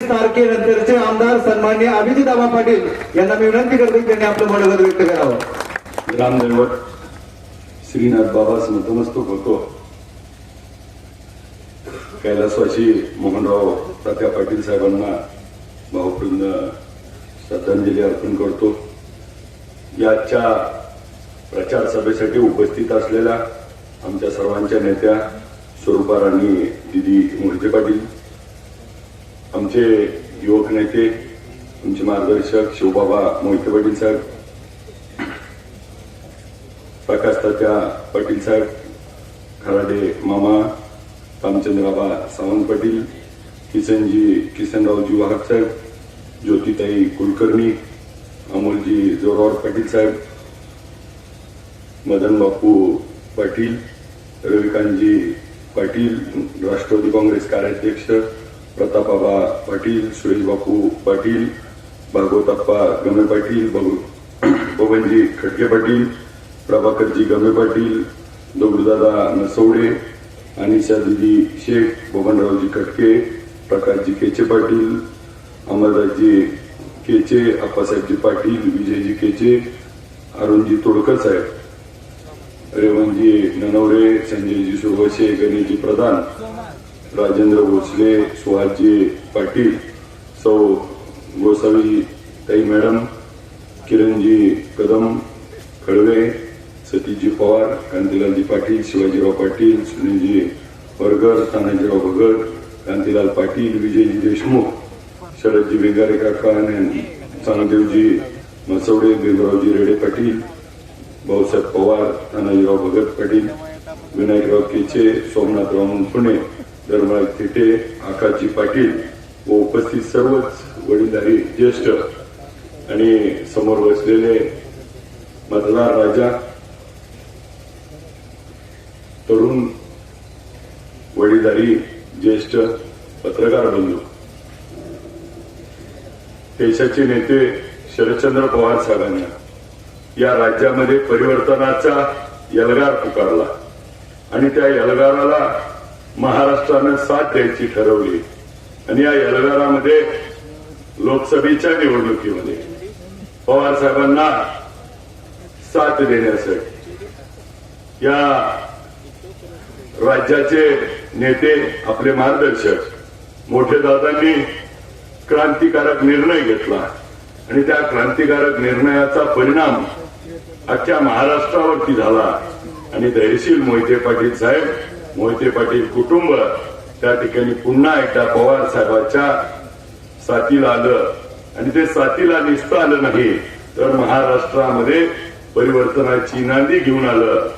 तारखेनंतरचे आमदार सन्मान्य अभिजित आबा पाटील यांना मी विनंती करतो की त्यांनी आपलं मनोगत व्यक्त करावं. ग्रामदैवत श्रीनाथ बाबा नतमस्तक होतो. कैलासवासी मोहनराव तात्या पाटील साहेबांना भाऊपूर्ण श्रद्धांजली अर्पण करतो. याच्या प्रचार सभेसाठी उपस्थित असलेल्या आमच्या सर्वांच्या नेत्या स्वरूपा राणी दिदी मोहिते पाटील आमचे युवक नेते आमचे मार्गदर्शक शिवबाबा मोहिते पाटील साहेब प्रकाश तात्या पाटील साहेब खराडे मामा रामचंद्रबाबा सावंत पाटील किसनजी किसनरावजी वाहक साहेब ज्योतिताई कुलकर्णी अमोलजी जोरावर पाटील साहेब मदन बापू पाटील रविकांतजी पाटील राष्ट्रवादी काँग्रेस कार्याध्यक्ष प्रतापबाबा पाटील सुरेश बापू पाटील भागवताप्पा गमे पाटील बबू- बबनजी खटके पाटील प्रभाकरजी गमे पाटील दगडूदादा नसवडे अनिशा दिदी शेख बबनरावजी खटके प्रकाशजी केचे पाटील अमरदासजी केचे अप्पासाहेबजी पाटील विजयजी केचे अरुणजी तोडकर साहेब रेवणजी ननवरे संजयजी सुरवशे गणेशजी प्रधान. राजेंद्र भोसले सुहासजी पाटील सौ गोसावी ताई मॅडम किरणजी कदम खळवे सतीशजी पवार कांतीलालजी पाटील शिवाजीराव पाटील सुनीलजी वरगर तानाजीराव भगत कांतीलाल पाटील विजयजी देशमुख शरदजी वेंगारे काका चांगदेवजी मसवडे भीमरावजी रेडे पाटील भाऊसाहेब पवार तानाजीराव भगत पाटील विनायकराव केचे सोमनाथराव मुंफणे धर्मराज तिथे आकाशजी पाटील व उपस्थित सर्वच वडीलधारी ज्येष्ठ आणि समोर बसलेले मतदार राजा तरुण वडीलधारी ज्येष्ठ पत्रकार बंधू देशाचे नेते शरदचंद्र पवार साहेबांना या राज्यामध्ये परिवर्तनाचा यलगार पुकारला आणि त्या यलगाराला महाराष्ट्रानं साथ द्यायची ठरवली. आणि या यलगारामध्ये लोकसभेच्या निवडणुकीमध्ये पवार साहेबांना साथ देण्यासाठी या राज्याचे नेते आपले मार्गदर्शक मोठे दादांनी क्रांतिकारक निर्णय घेतला. आणि त्या क्रांतिकारक निर्णयाचा परिणाम अख्ख्या महाराष्ट्रावरती झाला. आणि धैर्यशील मोहिते पाटील साहेब मोहिते पाटील कुटुंब त्या ठिकाणी पुन्हा एकदा पवार साहेबांच्या साथीला आलं. आणि ते साथीला निसता आलं नाही तर महाराष्ट्रामध्ये परिवर्तनाची नांदी घेऊन आलं.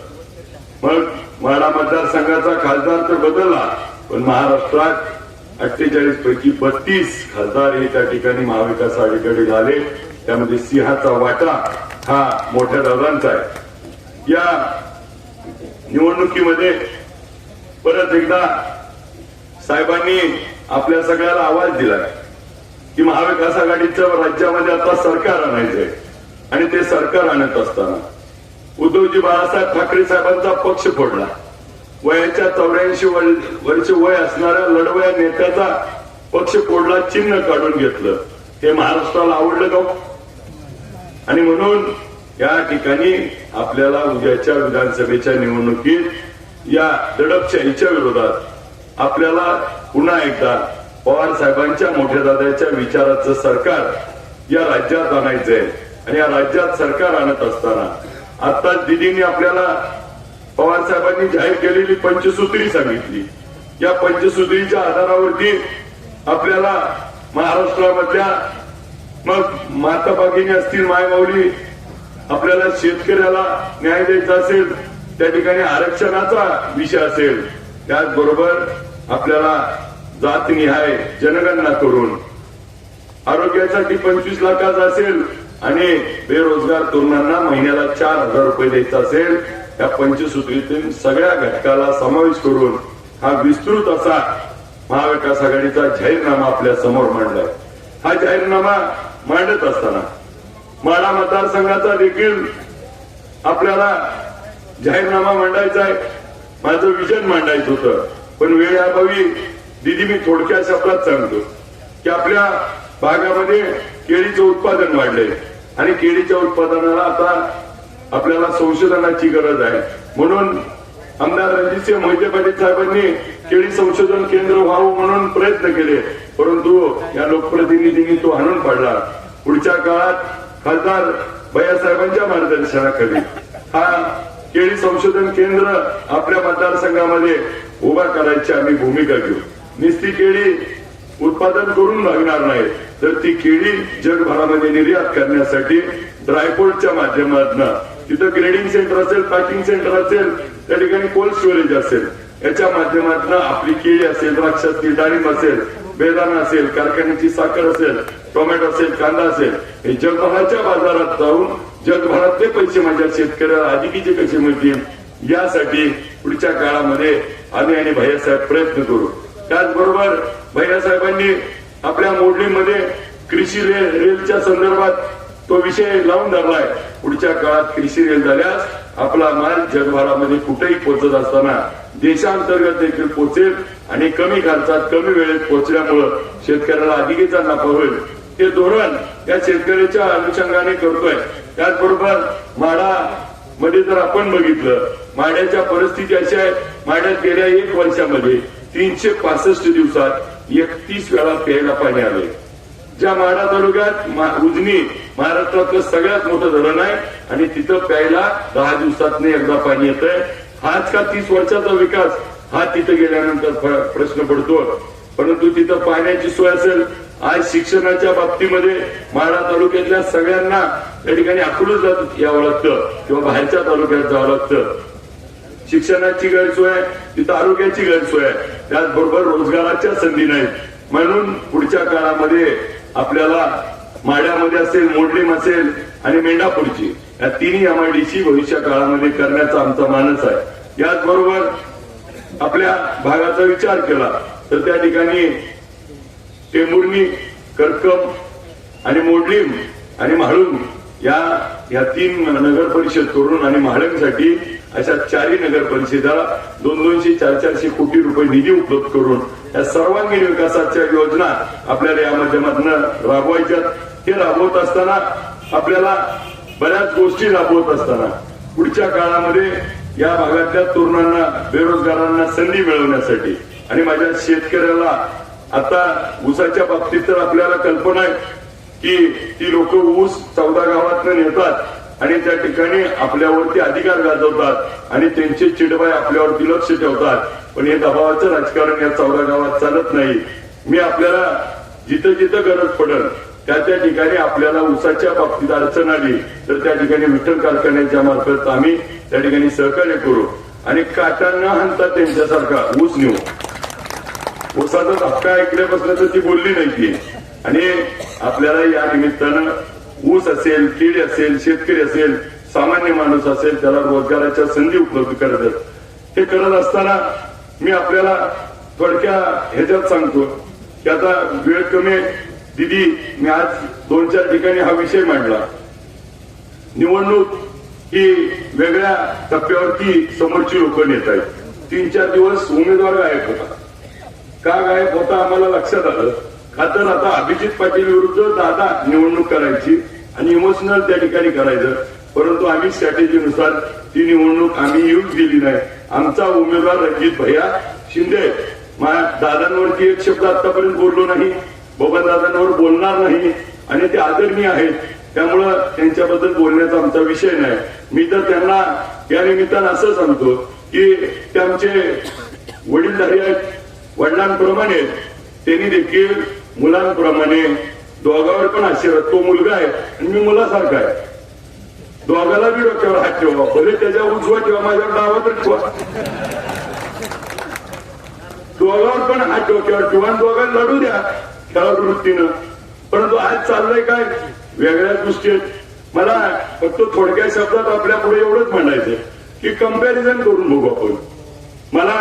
मग माडा मतदारसंघाचा खासदार तर बदलला पण महाराष्ट्रात अठ्ठेचाळीस पैकी बत्तीस खासदार हे त्या ठिकाणी महाविकास आघाडीकडे झाले. त्यामध्ये सिंहाचा वाटा हा मोठ्या दादांचा आहे. या निवडणुकीमध्ये परत एकदा साहेबांनी आपल्या सगळ्याला आवाज दिला की महाविकास आघाडीचं राज्यामध्ये आता सरकार आणायचंय. आणि ते सरकार आणत असताना उद्धवजी बाळासाहेब ठाकरे साहेबांचा पक्ष फोडला. वयाच्या चौऱ्याऐंशी वर्ष वय असणाऱ्या लढवया नेत्याचा पक्ष फोडला चिन्ह काढून घेतलं. हे महाराष्ट्राला आवडलं का हो? आणि म्हणून या ठिकाणी आपल्याला उद्याच्या विधानसभेच्या निवडणुकीत या दडपशाहीच्या विरोधात आपल्याला पुन्हा एकदा पवार साहेबांच्या मोठ्या दादाच्या विचाराचं सरकार या राज्यात आणायचंय. आणि या राज्यात सरकार आणत असताना आताच दिदींनी आपल्याला पवार साहेबांनी जाहीर केलेली पंचसूत्री सांगितली. या पंचसूत्रीच्या आधारावरती आपल्याला महाराष्ट्रामधल्या मग माता भगिनी असतील मायमाऊली आपल्याला शेतकऱ्याला न्याय द्यायचा असेल त्या ठिकाणी आरक्षणाचा विषय असेल त्याचबरोबर आपल्याला जातनिहाय जनगणना करून आरोग्यासाठी पंचवीस लाखाचा असेल आणि बेरोजगार तरुणांना महिन्याला चार हजार रुपये द्यायचा असेल त्या पंचसूत्रीतून सगळ्या घटकाला समावेश करून हा विस्तृत असा महाविकास आघाडीचा जाहीरनामा आपल्यासमोर मांडलाय. हा जाहीरनामा मांडत असताना माडा मतदारसंघाचा देखील आपल्याला जाहीरनामा मांडायचा आहे माझं विजन मांडायचं होतं. पण वेळाभावी दिदी मी थोडक्या शब्दात सांगतो. की आपल्या भागामध्ये केळीचं उत्पादन वाढलंय. आणि केळीच्या उत्पादनाला आता आपल्याला संशोधनाची गरज आहे. म्हणून आमदार रणजितसिंह मोहिते पाटील साहेबांनी केळी संशोधन केंद्र व्हावं म्हणून प्रयत्न केले. परंतु या लोकप्रतिनिधींनी तो हाणून पाडला. पुढच्या काळात खासदार भैया साहेबांच्या मार्गदर्शनाखाली. हा केळी संशोधन केंद्र आपल्या मतदारसंघामध्ये उभा करायची आम्ही भूमिका घेऊ. निस्ती केळी उत्पादन करून लागणार नाही तर ती केळी जगभरामध्ये निर्यात करण्यासाठी ड्रायपोर्टच्या माध्यमातून तिथं ग्रेडिंग सेंटर असेल पॅकिंग सेंटर असेल त्या ठिकाणी कोल्ड स्टोरेज असेल याच्या माध्यमातून आपली केळी असेल द्राक्ष असतील डाळिंब असेल बेदाणा असेल कारखान्याची साखर असेल टोमॅटो असेल कांदा असेल हे जगभराच्या बाजारात जाऊन जगभरातले पैसे माझ्या शेतकऱ्याला अधिकीचे कसे मिळतील यासाठी पुढच्या काळामध्ये आम्ही आणि भैयासाहेब प्रयत्न करू. त्याचबरोबर भैयासाहेबांनी आपल्या मोडणीमध्ये कृषी रेल रेलच्या संदर्भात तो विषय लावून धरलाय. पुढच्या काळात कृषी रेल झाल्यास आपला माल जगभरामध्ये कुठेही पोहोचत असताना देशांतर्गत देखील पोहोचेल आणि कमी खर्चात कमी वेळेत पोहोचल्यामुळं शेतकऱ्याला अधिकेचा नफा होईल. ते धोरण या शेतकऱ्याच्या अनुषंगाने करतोय. त्याचबरोबर माडा मध्ये जर आपण बघितलं माड्याच्या परिस्थिती अशी आहे माड्यात गेल्या एक वर्षामध्ये तीनशे पासष्ट दिवसात एकतीस वेळा प्यायला पाणी आले ज्या माडा तालुक्यात उजनी महाराष्ट्रातलं सगळ्यात मोठं धरण आहे आणि तिथं प्यायला दहा दिवसात एकदा पाणी येतंय. हाच का तीस वर्षाचा विकास? हा तिथं गेल्यानंतर प्रश्न पडतो. परंतु तिथं पाण्याची सोय असेल आज शिक्षणाच्या बाबतीमध्ये माळा तालुक्यातल्या सगळ्यांना त्या ठिकाणी अकलूज यावं लागतं किंवा बाहेरच्या तालुक्यात जावं लागतं. शिक्षणाची गैरसोय आहे तिथं आरोग्याची गैरसोय आहे. त्याचबरोबर रोजगाराच्या संधी नाहीत. म्हणून पुढच्या काळामध्ये आपल्याला माड्यामध्ये असेल मोडलीम असेल आणि मेंढापूरची या तिन्ही एमआयडीसी भविष्य काळामध्ये करण्याचा आमचा मानस आहे. याचबरोबर आपल्या भागाचा विचार केला तर त्या ठिकाणी टेंभुर्णी करकम आणि मोडलीम आणि म्हाळुंग या या तीन नगर परिषद करून आणि म्हाळंगसाठी अशा चारही नगर परिषदा दोन दोनशे चार चारशे कोटी रुपये निधी उपलब्ध करून या सर्वांगीण विकासाच्या योजना आपल्याला या माध्यमातून राबवायच्या हे राबवत असताना आपल्याला बऱ्याच गोष्टी राबवत असताना पुढच्या काळामध्ये या भागातल्या तरुणांना बेरोजगारांना संधी मिळवण्यासाठी आणि माझ्या शेतकऱ्याला आता ऊसाच्या बाबतीत तर आपल्याला कल्पना आहे की ती लोक ऊस चौदा गावात नेतात आणि त्या ठिकाणी आपल्यावरती अधिकार गाजवतात आणि त्यांचे चिडबाय आपल्यावरती लक्ष ठेवतात. पण हे दबावाचं राजकारण या चौदा गावात चालत नाही. मी आपल्याला जिथं जिथं गरज पडल त्या त्या ठिकाणी आपल्याला ऊसाच्या बाबतीत अडचण आली तर त्या ठिकाणी विठ्ठल कारखान्याच्या मार्फत आम्ही त्या ठिकाणी सहकार्य करू. आणि काटांना न त्यांच्यासारखा ऊस नेऊ. ऊसाचा धक्का ऐकल्यापासून तर ती बोलली नाही आणि आपल्याला या निमित्तानं ऊस असेल कीड असेल शेतकरी असेल सामान्य माणूस असेल त्याला रोजगाराच्या संधी उपलब्ध करत हे करत असताना मी आपल्याला थोडक्या ह्याच्यात सांगतो की आता वेळ कमी दिदी मी आज दोन चार ठिकाणी हा विषय मांडला. निवडणूक ही वेगळ्या टप्प्यावरती समोरची लोक नेत आहेत. तीन चार दिवस उमेदवार गायब होता का गायब होता आम्हाला लक्षात आलं. का तर आता अभिजित पाटील विरुद्ध दादा निवडणूक करायची आणि इमोशनल त्या ठिकाणी करायचं. परंतु आम्ही स्ट्रॅटेजीनुसार ती निवडणूक आम्ही येऊच दिली नाही. आमचा उमेदवार रणजित भैया शिंदे दादांवरती एक शब्द आतापर्यंत बोललो नाही बबन दादांवर बोलणार नाही आणि ते आदरणीय आहेत. त्यामुळं त्यांच्याबद्दल बोलण्याचा आमचा विषय नाही. मी तर त्यांना या निमित्तानं असं सांगतो की ते आमचे वडीलधारी आहेत. वडिलांप्रमाणे त्यांनी देखील मुलांप्रमाणे दोघावर पण आशीर्वाद तो मुलगा आहे आणि मी मुलासारखा आहे. दोघाला मी डोक्यावर हात ठेवा भले त्याच्या उजवा किंवा माझ्यावर डावा तर ठेवा. दोघावर पण हात डोक्यावर ठेवा आणि दोघांना लढू द्या खेळाडू वृत्तीनं परंतु आज चाललंय काय? वेगळ्या दृष्टीत मला फक्त थोडक्या शब्दात आपल्या पुढे एवढंच म्हणायचं की कंपॅरिझन करून बघू आपण. मला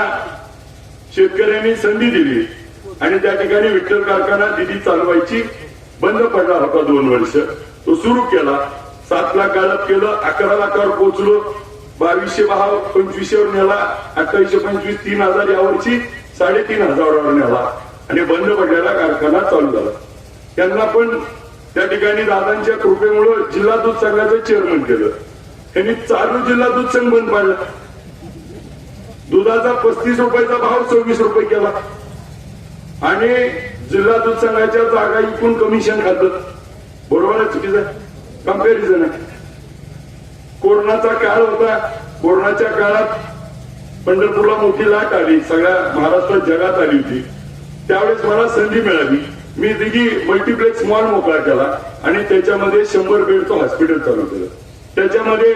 शेतकऱ्यांनी संधी दिली. आणि त्या ठिकाणी विठ्ठल कारखाना दिदी चालवायची बंद पडणार होता दोन वर्ष. तो सुरू केला. सात लाख गाळप केलं. अकरा लाखावर पोहोचलो. बावीसशे भाव पंचवीसशेवर नेला. अठ्ठावीसशे पंचवीस तीन हजार यावर्षी साडेतीन हजारावर नेला. आणि बंद पडलेला कारखाना चालू झाला. त्यांना पण त्या ठिकाणी दादांच्या कृपेमुळे जिल्हा दूध संघाचं चेअरमन केलं. त्यांनी चालू जिल्हा दूध संघ बंद पाडला. दुधाचा पस्तीस रुपयाचा भाव सव्वीस रुपये केला. आणि जिल्हा दूध संघाच्या जागा इकून कमिशन खातं. बरोबर आहे चुकीचं? कंपॅरिझन आहे. कोरोनाचा काळ होता. कोरोनाच्या काळात पंढरपूरला मोठी लाट आली. सगळ्या महाराष्ट्रात जगात आली होती. त्यावेळेस मला संधी मिळाली. मी दिघी मल्टिप्लेक्स मॉल मोकळा केला आणि त्याच्यामध्ये शंभर बेडचं हॉस्पिटल चालू केलं. त्याच्यामध्ये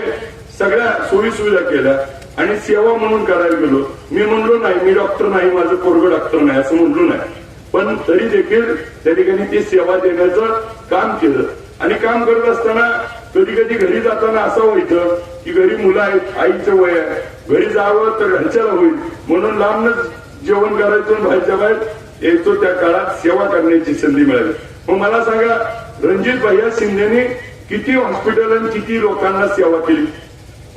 सगळ्या सोयी सुविधा केल्या. आणि सेवा म्हणून करायला गेलो. मी म्हणलो नाही मी डॉक्टर नाही माझं पोरग डॉक्टर नाही असं म्हणलो नाही. पण तरी देखील त्या ठिकाणी ती सेवा देण्याचं काम केलं. आणि काम करत असताना कधी कधी घरी जाताना असं व्हायचं की घरी मुलं आहेत आईचं वय आहे. घरी जावं तर घरच्याला होईल. म्हणून लांबनच जेवण करायचं बाहेरच्या बाहेर यायचो त्या काळात सेवा करण्याची संधी मिळाली. मग मला सांगा रणजित भैया शिंदेने किती हॉस्पिटल आणि किती लोकांना सेवा केली?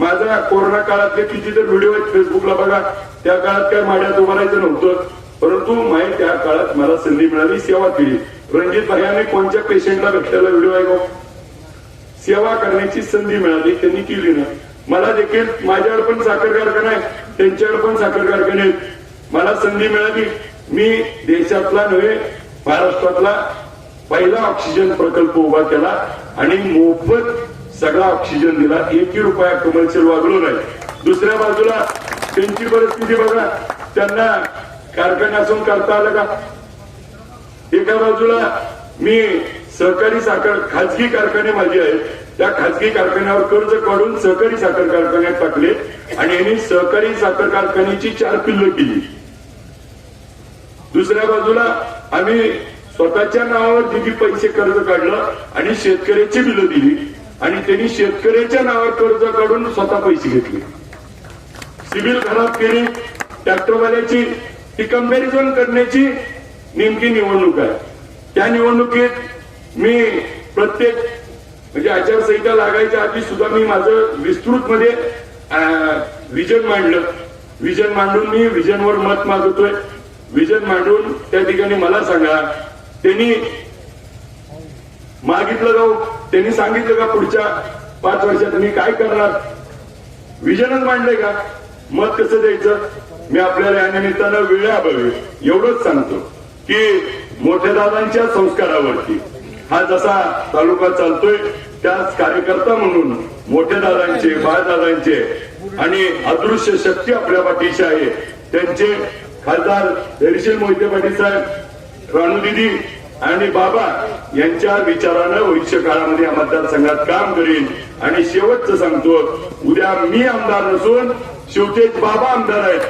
माझा कोरोना काळातले किती तर व्हिडिओ आहेत फेसबुकला बघा. त्या काळात काय माड्यात उभं राहायचं नव्हतं. परंतु माय त्या काळात मला संधी मिळाली सेवा केली. रणजित भाई कोणत्या पेशंटला भेटायला व्हिडिओ आहे सेवा करण्याची संधी मिळाली त्यांनी केली ना मला देखील माझ्याकडे पण साखर कारखाना आहे त्यांच्याकडे पण साखर कारखाने आहेत. मला संधी मिळाली. मी देशातला नव्हे महाराष्ट्रातला पहिला ऑक्सिजन प्रकल्प उभा केला आणि मोफत सगळा ऑक्सिजन दिला. एकही रुपया कमर्शियल वागलो नाही. दुसऱ्या बाजूला त्यांची परिस्थिती बघा. त्यांना कारखान्यातून करता आलं का? एका बाजूला मी सहकारी साखर खाजगी कारखाने माझे आहेत. त्या खाजगी कारखान्यावर कर्ज काढून सहकारी साखर कारखान्यात टाकले आणि यांनी सहकारी साखर कारखान्याची चार पिल्ल केली. दुसऱ्या बाजूला आम्ही स्वतःच्या नावावर दिली पैसे कर्ज काढलं आणि शेतकऱ्याची बिलं दिली. आणि त्यांनी शेतकऱ्याच्या नावावर कर्ज काढून स्वतः पैसे घेतले. सिव्हिल खराब केली ट्रॅक्टरवाल्याची ती कंपॅरिझन करण्याची नेमकी निवडणूक आहे. त्या निवडणुकीत मी प्रत्येक म्हणजे आचारसंहिता लागायच्या आधी सुद्धा मी माझं विस्तृत मध्ये विजन मांडलं. विजन मांडून मी विजनवर मत मागवतोय विजन मांडून त्या ठिकाणी मला सांगा त्यांनी मागितलं जाऊ. त्यांनी सांगितलं का पुढच्या पाच वर्षात मी काय करणार? विजनच मांडलंय का? मत कसं द्यायचं? मी आपल्याला या निमित्तानं वेळाभावी एवढंच सांगतो की मोठ्या दादांच्या संस्कारावरती हा जसा तालुका चालतोय त्याच कार्यकर्ता म्हणून मोठ्या दादांचे बाळदादांचे आणि अदृश्य शक्ती आपल्या पाठीशी आहे. त्यांचे खासदार धैर्यशील मोहिते पाटील साहेब राणू दिदी आणि बाबा यांच्या विचारानं भविष्य काळामध्ये या मतदारसंघात काम करीन. आणि शेवटचं सांगतो उद्या मी आमदार नसून शिवतेज बाबा आमदार आहेत.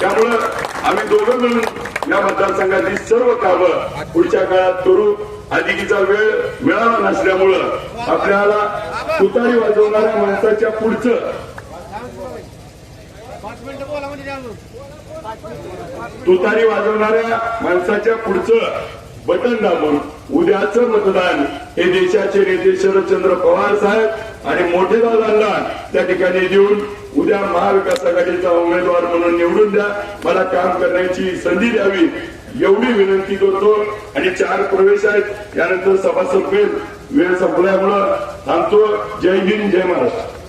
त्यामुळं आम्ही दोघं मिळून या मतदारसंघातली सर्व कामं पुढच्या काळात करू. अधिकीचा वेळ मिळाला नसल्यामुळं आपल्याला तुतारी वाजवणाऱ्या माणसाच्या पुढचं. तुतारी वाजवणाऱ्या माणसाच्या पुढचं बटन दाबून उद्याचं मतदान हे देशाचे नेते शरदचंद्र पवार साहेब आणि मोठे दादांना त्या ठिकाणी देऊन उद्या महाविकास आघाडीचा उमेदवार म्हणून निवडून द्या. मला काम करण्याची संधी द्यावी. एवढी विनंती करतो. आणि चार प्रवेश आहेत. यानंतर सभा संपेल वेळ संपल्यामुळं थांबतो. जय हिंद जय महाराष्ट्र.